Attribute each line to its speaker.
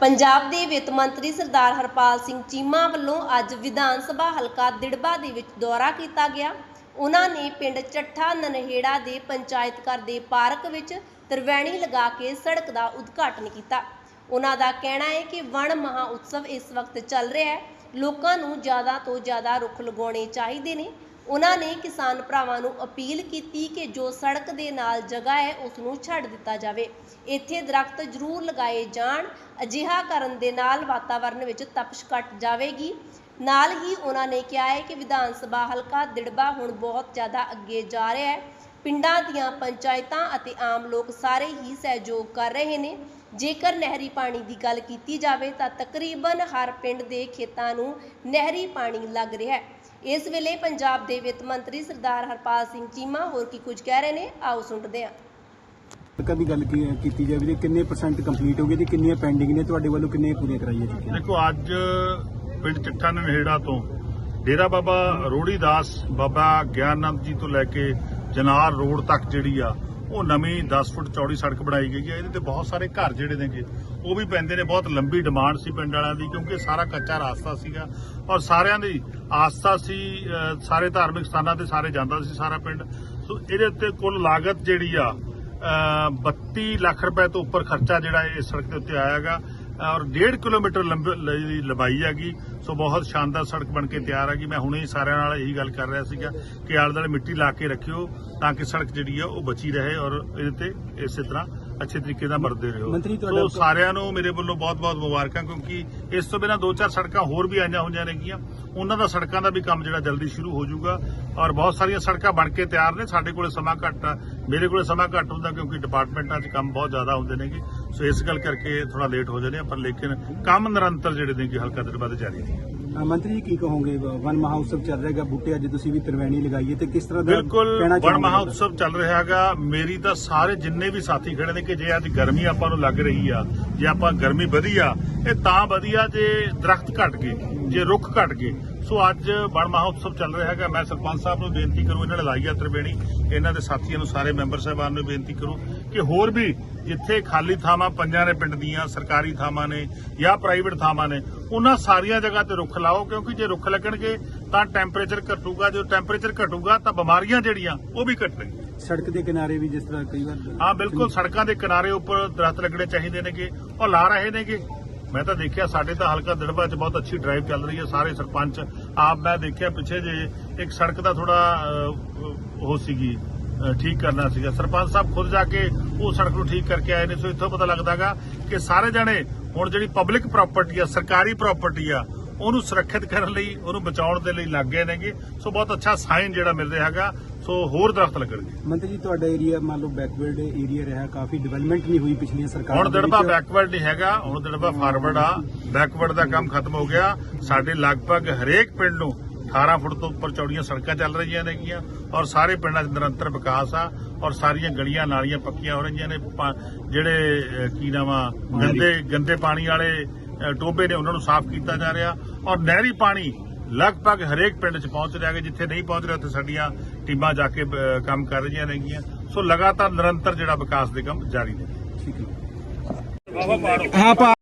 Speaker 1: ਪੰਜਾਬ ਦੇ ਵਿੱਤ ਮੰਤਰੀ ਸਰਦਾਰ ਹਰਪਾਲ ਸਿੰਘ ਚੀਮਾ ਵੱਲੋਂ ਅੱਜ ਵਿਧਾਨ ਸਭਾ ਹਲਕਾ ਦਿੜਬਾ ਦੇ ਵਿੱਚ ਦੌਰਾ ਕੀਤਾ ਗਿਆ। ਉਹਨਾਂ ਨੇ ਪਿੰਡ ਚੱਠਾ ਨਨਹੇੜਾ ਦੇ ਪੰਚਾਇਤ ਘਰ ਦੇ ਪਾਰਕ ਵਿੱਚ ਤਰਵੈਣੀ ਲਗਾ ਕੇ ਸੜਕ ਦਾ ਉਦਘਾਟਨ ਕੀਤਾ। ਉਹਨਾਂ ਦਾ ਕਹਿਣਾ ਹੈ ਕਿ ਵਣ ਮਹਾ ਉਤਸਵ ਇਸ ਵਕਤ ਚੱਲ ਰਿਹਾ ਹੈ। ਲੋਕਾਂ ਨੂੰ ਜ਼ਿਆਦਾ ਤੋਂ ਜ਼ਿਆਦਾ ਰੁੱਖ ਲਗਾਉਣੇ ਚਾਹੀਦੇ ਨੇ। ਉਹਨਾਂ ਨੇ ਕਿਸਾਨ ਭਰਾਵਾਂ ਨੂੰ ਅਪੀਲ ਕੀਤੀ ਕਿ ਜੋ ਸੜਕ ਦੇ ਨਾਲ ਜਗ੍ਹਾ ਹੈ ਉਸ ਨੂੰ ਛੱਡ ਦਿੱਤਾ ਜਾਵੇ। ਇੱਥੇ ਦਰਖਤ ਜ਼ਰੂਰ ਲਗਾਏ ਜਾਣ। ਅਜਿਹਾ ਕਰਨ ਦੇ ਨਾਲ ਵਾਤਾਵਰਣ ਵਿੱਚ ਤਪਸ਼ ਘਟ ਜਾਵੇਗੀ। ਨਾਲ ਹੀ ਉਹਨਾਂ ਨੇ ਕਿਹਾ ਹੈ ਕਿ ਵਿਧਾਨ ਸਭਾ ਹਲਕਾ ਦਿੜਬਾ ਹੁਣ ਬਹੁਤ ਜ਼ਿਆਦਾ ਅੱਗੇ ਜਾ ਰਿਹਾ ਹੈ। ਪਿੰਡਾਂ ਦੀਆਂ ਪੰਚਾਇਤਾਂ ਅਤੇ ਆਮ ਲੋਕ ਸਾਰੇ ਹੀ ਸਹਿਯੋਗ ਕਰ ਰਹੇ ਨੇ। ਜੇਕਰ ਨਹਿਰੀ ਪਾਣੀ ਦੀ ਗੱਲ ਕੀਤੀ ਜਾਵੇ ਤਾਂ ਤਕਰੀਬਨ ਹਰ ਪਿੰਡ ਦੇ ਖੇਤਾਂ ਨੂੰ ਨਹਿਰੀ ਪਾਣੀ ਲੱਗ ਰਿਹਾ ਹੈ। ਇਸ ਵੇਲੇ ਪੰਜਾਬ ਦੇ ਵਿੱਤ ਮੰਤਰੀ ਸਰਦਾਰ ਹਰਪਾਲ ਸਿੰਘ ਚੀਮਾ ਹੋਰ ਕੀ ਕੁਝ ਕਹਿ ਰਹੇ ਨੇ ਆਓ ਸੁਣਦੇ ਹਾਂ।
Speaker 2: ਸੜਕਾਂ ਦੀ ਗੱਲ ਕੀ- ਕੀਤੀ ਜਾਵੇ ਤੇ ਕਿੰਨੇ ਪਰਸੈਂਟ ਕੰਪਲੀਟ ਹੋ ਗਏ ਤੇ ਕਿੰਨੀਆਂ ਪੈਂਡਿੰਗ ਨੇ ਤੁਹਾਡੇ ਵੱਲੋਂ ਕਿੰਨੀਆਂ ਪੂਰੀਆਂ ਕਰਾਈਆਂ ਚੁੱਕੀਆਂ
Speaker 3: ਦੇਖੋ ਅੱਜ ਪਿੰਡ ਚੱਠਾ ਨਹੇੜਾ ਤੋਂ ਡੇਰਾ ਬਾਬਾ ਰੋੜੀ ਦਾਸ ਬਾਬਾ ਗਿਆਨੰਦ ਜੀ ਤੋਂ ਲੈ ਕੇ ਜਨਾਰ ਰੋਡ ਤੱਕ ਜਿਹੜੀ ਆ, ਉਹ ਨਵੀਂ 10 ਫੁੱਟ ਚੌੜੀ ਸੜਕ ਬਣਾਈ ਗਈ ਹੈ ਇਹਦੇ ਤੇ ਬਹੁਤ ਸਾਰੇ ਘਰ ਜਿਹੜੇ ਨੇਗੇ, ਉਹ ਵੀ ਪੈਂਦੇ ਨੇ। ਬਹੁਤ ਲੰਬੀ ਡਿਮਾਂਡ ਸੀ ਪਿੰਡ ਵਾਲਿਆਂ ਦੀ, ਕਿਉਂਕਿ ਇਹ ਸਾਰਾ ਕੱਚਾ ਰਾਸਤਾ ਸੀਗਾ। ਔਰ ਸਾਰਿਆਂ ਦੀ ਆਸਥਾ ਸੀ ਸਾਰੇ ਧਾਰਮਿਕ ਸਥਾਨਾਂ ਤੇ ਸਾਰੇ ਜਾਂਦਾ ਸੀ ਸਾਰਾ ਪਿੰਡ। ਸੋ ਇਹਦੇ ਉੱਤੇ ਕੁੱਲ ਲਾਗਤ ਜਿਹੜੀ ਆ, ਅਹ 32 ਲੱਖ ਰੁਪਏ ਤੋਂ ਉੱਪਰ ਖਰਚਾ ਜਿਹੜਾ ਇਸ ਸੜਕ ਦੇ ਉੱਤੇ ਆਇਆਗਾ ਔਰ 1.5 ਕਿਲੋਮੀਟਰ ਲੰਬਾਈ ਹੈਗੀ ਸੋ ਬਹੁਤ ਸ਼ਾਨਦਾਰ ਸੜਕ ਬਣ ਕੇ ਤਿਆਰ ਹੈਗੀ। ਮੈਂ ਹੁਣੇ ਹੀ ਸਾਰਿਆਂ ਨਾਲ ਇਹੀ ਗੱਲ ਕਰ ਰਿਹਾ ਸੀਗਾ ਕਿ ਆਲੇ ਦੁਆਲੇ ਮਿੱਟੀ ਲਾ ਕੇ ਰੱਖਿਓ ਤਾਂ ਕਿ ਸੜਕ ਜਿਹੜੀ ਆ ਉਹ ਬਚੀ ਰਹੇ ਔਰ ਇਹਦੇ ਤੇ ਇਸੇ ਤਰ੍ਹਾਂ ਅੱਛੇ ਤਰੀਕੇ ਨਾਲ ਵਰਦੇ ਰਹੋ। ਸੋ ਸਾਰਿਆਂ ਨੂੰ ਮੇਰੇ ਵੱਲੋਂ ਬਹੁਤ-ਬਹੁਤ ਮੁਬਾਰਕਾਂ ਕਿਉਂਕਿ ਇਸ ਤੋਂ ਬਿਨਾਂ ਦੋ ਚਾਰ ਸੜਕਾਂ ਹੋਰ ਵੀ ਆਈਆਂ ਹੋਈਆਂ ਨੇਗੀਆਂ। ਉਹਨਾਂ ਦਾ ਸੜਕਾਂ ਦਾ ਵੀ ਕੰਮ ਜਿਹੜਾ ਜਲਦੀ ਸ਼ੁਰੂ ਹੋ ਜਾਊਗਾ ਔਰ ਬਹੁਤ ਸਾਰੀਆਂ ਸੜਕਾਂ ਬਣ ਕੇ ਤਿਆਰ ਨੇ। ਸਾਡੇ ਕੋਲੇ ਸਮਾਂ ਘੱਟ ਆ ਮੇਰੇ ਕੋਲੇ ਸਮਾਂ ਘੱਟ ਹੁੰਦਾ ਕਿਉਂਕਿ ਡਿਪਾਰਟਮੈਂਟਾਂ 'ਚ ਕੰਮ ਬਹੁਤ ਜ਼ਿਆਦਾ ਹੁੰਦੇ ਨੇਗੇ। ਸੋ ਇਸ ਗੱਲ ਕਰਕੇ ਥੋੜਾ ਲੇਟ ਹੋ ਜਾਂਦੇ ਆ ਪਰ ਲੇਕਿਨ ਕੰਮ ਨਿਰੰਤਰ ਜਿਹੜੇ ਨੇ ਕਿ ਹਲਕਾ ਬਾਅਦ ਜਾਰੀ
Speaker 2: ਅਹ ਮੰਤਰੀ ਜੀ ਕੀ ਕਹੋਗੇ? ਵਨ ਮਹਾਉਤਸਵ ਚੱਲ ਰਿਹਾਗਾ ਬੂਟੇ ਅੱਜ ਤੁਸੀਂ ਵੀ ਤਰਵੈਣੀ ਲਗਾਈ ਹੈ ਤੇ ਕਿਸ ਤਰ੍ਹਾਂ ਦਾ
Speaker 3: ਬਿਲਕੁਲ
Speaker 2: ਕਹਿਣਾ
Speaker 3: ਵਣ
Speaker 2: ਚਾਹੋਗੇ?
Speaker 3: ਮਹਾ ਉਤਸਵ ਚੱਲ ਰਿਹਾ ਹੈਗਾ ਮੇਰੀ ਤਾਂ ਸਾਰੇ ਜਿੰਨੇ ਵੀ ਸਾਥੀ ਖੜੇ ਨੇ ਕਿ ਜੇ ਅੱਜ ਗਰਮੀ ਆਪਾਂ ਨੂੰ ਲੱਗ ਰਹੀ ਆ ਜੇ ਆਪਾਂ ਗਰਮੀ ਵਧੀ ਆ ਇਹ ਤਾਂ ਵਧੀਆ ਜੇ ਦਰਖਤ ਘਟ ਗਏ ਜੇ ਰੁੱਖ ਘਟ ਗਏ। ਸੋ ਅੱਜ ਵਣ ਮਹਾ ਉਤਸਵ ਚੱਲ ਰਿਹਾ ਹੈਗਾ ਮੈਂ ਸਰਪੰਚ ਸਾਹਿਬ ਨੂੰ ਬੇਨਤੀ ਕਰੂੰ ਇਹਨਾਂ ਨੇ ਲਾਈ ਆ ਤ੍ਰਿਵੇਣੀ। ਇਹਨਾਂ ਦੇ ਸਾਥੀਆਂ ਨੂੰ ਸਾਰੇ ਮੈਂਬਰ ਸਾਹਿਬਾਨ ਨੂੰ ਬੇਨਤੀ ਕਰੂੰ ਕਿ ਹੋਰ ਵੀ ਜਿੱਥੇ ਖਾਲੀ ਥਾਵਾਂ ਪੰਜਾਂ ਨੇ ਪਿੰਡ ਦੀਆਂ ਸਰਕਾਰੀ ਥਾਵਾਂ ਨੇ ਜਾਂ ਪ੍ਰਾਈਵੇਟ ਥਾਵਾਂ ਨੇ ਉਹਨਾਂ ਸਾਰੀਆਂ ਜਗ੍ਹਾ ਤੇ ਰੁੱਖ ਲਾਓ ਕਿਉਂਕਿ ਜੇ ਰੁੱਖ ਲੱਗਣਗੇ ਤਾਂ ਟੈਂਪਰੇਚਰ ਘਟੂਗਾ ਜੋ ਟੈਂਪਰੇਚਰ ਘਟੂਗਾ ਤਾਂ ਬਿਮਾਰੀਆਂ ਜਿਹੜੀਆਂ ਉਹ ਵੀ ਘਟਣਗੀਆਂ।
Speaker 2: ਸੜਕ ਦੇ ਕਿਨਾਰੇ ਵੀ ਜਿਸ ਤਰ੍ਹਾਂ ਕਈ ਵਾਰ
Speaker 3: ਹਾਂ ਬਿਲਕੁਲ ਸੜਕਾਂ ਦੇ ਕਿਨਾਰੇ ਉੱਪਰ ਦਰਖਤ ਲੱਗਣੇ ਚਾਹੀਦੇ ਨੇਗੇ ਉਹ ਲਾ ਰਹੇ ਨੇਗੇ। ਮੈਂ ਤਾਂ ਦੇਖਿਆ ਸਾਡੇ ਤਾਂ ਹਲਕਾ ਦਿੜਬਾ 'ਚ ਬਹੁਤ ਅੱਛੀ ਡਰਾਈਵ ਚੱਲ ਰਹੀ ਹੈ ਸਾਰੇ ਸਰਪੰਚ ਆਪ ਮੈਂ ਦੇਖਿਆ ਪਿੱਛੇ ਜੇ ਇੱਕ ਸੜਕ ਦਾ ਥੋੜਾ ਉਹ ਸੀਗੀ ਠੀਕ ਕਰਨਾ ਸੀਗਾ। ਸਰਪੰਚ ਸਾਹਿਬ ਖੁਦ ਜਾ ਕੇ ਉਹ ਸੜਕ ਨੂੰ ਠੀਕ ਕਰਕੇ ਆਏ ਨੇ ਸੋ ਇੱਥੋਂ ਪਤਾ ਲੱਗਦਾਗਾ ਕਿ ਸਾਰੇ ਜਣੇ ਹੁਣ ਜਿਹੜੀ ਪਬਲਿਕ ਪ੍ਰਾਪਰਟੀ ਆ ਸਰਕਾਰੀ ਪ੍ਰਾਪਰਟੀ ਆ ਉਹਨੂੰ ਸੁਰੱਖਿਅਤ ਕਰਨ ਲਈ ਉਹਨੂੰ ਬਚਾਉਣ ਦੇ ਲਈ ਲੱਗ ਗਏ ਨੇਗੇ। ਸੋ ਬਹੁਤ ਅੱਛਾ ਸਾਈਨ ਜਿਹੜਾ ਮਿਲ ਰਿਹਾ ਹੈਗਾ ਸੋ ਹੋਰ ਦਰਖਤ ਲੱਗਣਗੇ।
Speaker 2: ਮੰਤਰੀ ਜੀ ਤੁਹਾਡਾ ਏਰੀਆ ਮੰਨ ਲਓ ਬੈਕਵਰਡ ਏਰੀਆ ਰਿਹਾ ਕਾਫੀ ਡਿਵੈਲਪਮੈਂਟ ਨਹੀਂ ਹੋਈ ਪਿਛਲੀਆਂ ਸਰਕਾਰਾਂ
Speaker 3: ਹੁਣ ਦਿੜਬਾ। ਬੈਕਵਰਡ ਨਹੀਂ ਹੈਗਾ ਹੁਣ ਦਿੜਬਾ ਫਾਰਵਰਡ ਆ। ਬੈਕਵਰਡ ਦਾ ਕੰਮ ਖਤਮ ਹੋ ਗਿਆ। ਸਾਡੇ ਲਗਭਗ ਹਰੇਕ ਪਿੰਡ ਨੂੰ 18 ਫੁੱਟ ਤੋਂ ਉੱਪਰ ਚੌੜੀਆਂ ਸੜਕਾਂ ਚੱਲ ਰਹੀਆਂ ਨੇਗੀਆਂ। ਔਰ ਸਾਰੇ ਪਿੰਡਾਂ 'ਚ ਨਿਰੰਤਰ ਵਿਕਾਸ ਆ ਔਰ ਸਾਰੀਆਂ ਗਲੀਆਂ ਨਾਲੀਆਂ ਪੱਕੀਆਂ ਹੋ ਰਹੀਆਂ ਨੇ। ਜਿਹੜੇ ਕੀ ਨਾਮਾਂ ਗੰਦੇ ਗੰਦੇ ਪਾਣੀ ਵਾਲੇ ਟੋਬੇ ਨੇ ਉਹਨਾਂ ਨੂੰ ਸਾਫ਼ ਕੀਤਾ ਜਾ ਰਿਹਾ ਔਰ ਨਹਿਰੀ ਪਾਣੀ ਲਗਭਗ ਹਰੇਕ ਪਿੰਡ 'ਚ ਪਹੁੰਚ ਰਿਹਾ ਹੈ ਜਿੱਥੇ ਨਹੀਂ ਪਹੁੰਚ ਰਿਹਾ ਉੱਥੇ ਸਾਡੀਆਂ ਟੀਮਾਂ ਜਾ ਕੇ ਕੰਮ ਕਰ ਰਹੀਆਂ ਨੇਗੀਆਂ। ਸੋ ਲਗਾਤਾਰ ਨਿਰੰਤਰ ਜਿਹੜਾ ਵਿਕਾਸ ਦੇ ਕੰਮ ਜਾਰੀ ਨੇ।
Speaker 2: ਠੀਕ ਹੈ। ਹਾਂ ਪਾ